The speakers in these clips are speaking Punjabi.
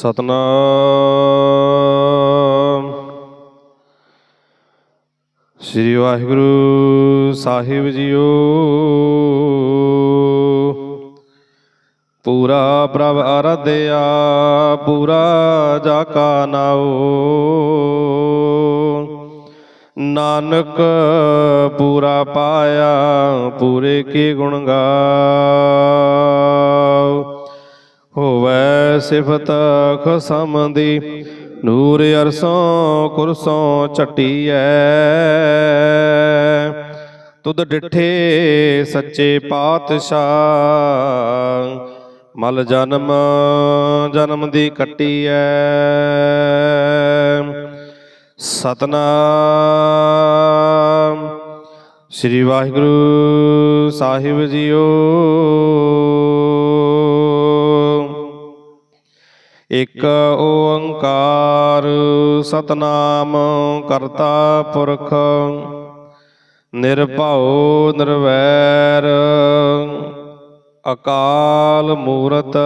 ਸਤਨਾਮ। ਸ੍ਰੀ ਵਾਹਿਗੁਰੂ ਸਾਹਿਬ ਜੀਓ। ਪੂਰਾ ਪ੍ਰਭ ਅਰਧਿਆ, ਪੂਰਾ ਜਾ ਕਾ ਨਾਉ। ਨਾਨਕ ਪੂਰਾ ਪਾਇਆ, ਪੂਰੇ ਕੀ ਗੁਣ ਗਾਓ ਸਿਫਤ ਖਸਮ ਦੀ ਨੂਰ ਅਰਸੋਂ ਕੁਰਸੋਂ ਛਟੀਐ ਤੁਧ ਡਿਠੇ ਸੱਚੇ ਪਾਤਸ਼ਾਹ, ਮਲ ਜਨਮ ਜਨਮ ਦੀ ਕੱਟੀਐ। ਸਤਨਾਮ, ਸ੍ਰੀ ਵਾਹਿਗੁਰੂ ਸਾਹਿਬ ਜੀਓ। ਇਕ ਓੰਕਾਰ ਸਤਨਾਮ ਕਰਤਾ ਪੁਰਖ, ਨਿਰਭਉ ਨਿਰਵੈਰ, ਅਕਾਲ ਮੂਰਤ,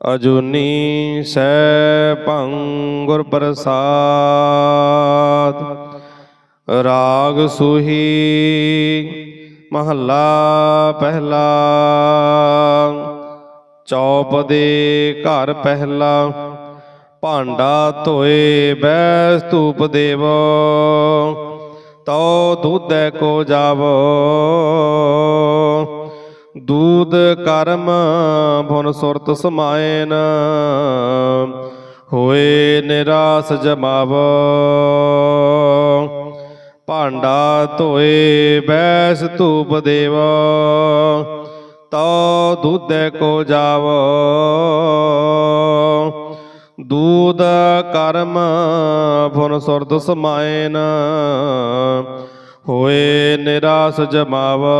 ਅਜੂਨੀ ਸੈ ਗੁਰ ਪ੍ਰਸਾਦ ਰਾਗ ਸੁਹੀ ਮਹੱਲਾ ਪਹਿਲਾ ਚੌਪ ਦੇ ਘਰ ਪਹਿਲਾ, ਭਾਂਡਾ ਧੋਏ ਬੈਸ ਧੂਪ ਦੇਵੋ, ਤਉ ਦੁਧੈ ਕੋ ਜਾਵੋ। ਦੂਧ ਕਰਮ ਭੁਨ ਸੁਰਤ ਸਮਾਇਨ ਹੋਏ ਨਿਰਾਸ ਜਮਾਵੋ। ਭਾਂਡਾ ਧੋਏ ਬੈਸ ਧੂਪ ਦੇਵੋ। ਤਉ ਦੁਧੈ ਕੋ ਜਾਵੋ। ਦੂਧ ਕਰਮ ਭੁਨ ਸੁਰਤ ਸਮਾਇਨ ਹੋਏ ਨਿਰਾਸ ਜਮਾਵੋ।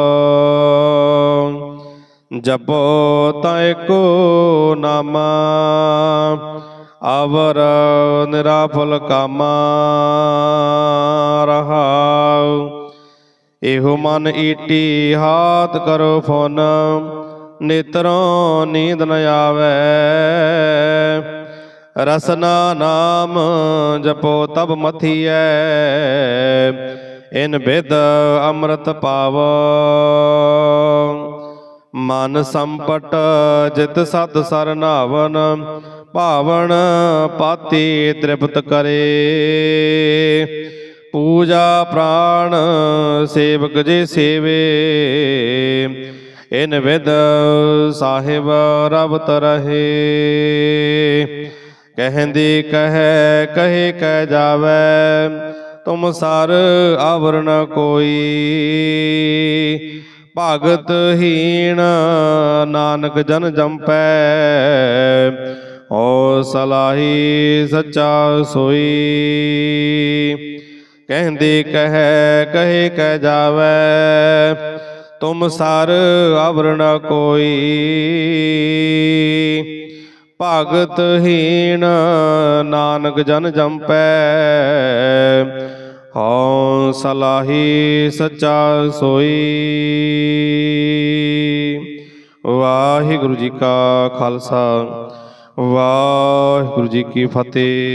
ਜਪੋ ਤੈ ਕੋ ਨਾਮਾ, ਆਵਰ ਨਿਰਾਫਲ ਕਾਮਾ। ਇਹੋ ਮਨ ਈਟੀ ਹਾਥ ਕਰੋ ਫੁਨ, ਨੇਤਰੋਂ ਨੀਂਦ ਨ ਆਵੇ। ਰਸਨਾ ਨਾਮ ਜਪੋ ਤਬ ਮਥੀਐ, ਇਨ ਬਿਦ ਅੰਮ੍ਰਿਤ ਪਾਵੋ। ਮਨ ਸੰਪਟ ਜਿਤ ਸਤ ਸਰਨਾਵਨ ਭਾਵਨ ਪਾਤੀ ਤ੍ਰਿਪਤ ਕਰੇ। ਪੂਜਾ ਪ੍ਰਾਣ ਸੇਵਕ ਜੇ ਸੇਵੇ, ਇਨ ਵਿਦ ਸਾਹਿਬ ਰਬਤ ਰਹੇ ਕਹਿੰਦੀ ਕਹੈ, ਕਹੇ, ਕਹਿ ਜਾਵੇ, ਤੁਮ ਸਰ ਆਵਰਨ ਕੋਈ। ਭਗਤ ਹੀਣ ਨਾਨਕ ਜਨ ਜੰਪੈ ਓ ਸਲਾਹੀ ਸੱਚਾ ਸੋਈ। ਕਹਿੰਦੇ ਕਹੈ, ਕਹੇ, ਕਹਿ ਜਾਵੇ। ਤੁਮ ਸਰ ਆਵਰਣ ਕੋਈ। ਭਗਤ ਹੀਣ ਨਾਨਕ ਜਨ ਜੰਪੈ। ਹਉ ਸਲਾਹੀ ਸੱਚਾ ਸੋਈ। ਵਾਹਿਗੁਰੂ ਜੀ ਕਾ ਖਾਲਸਾ, ਵਾਹਿਗੁਰੂ ਜੀ ਕੀ ਫਤਿਹ।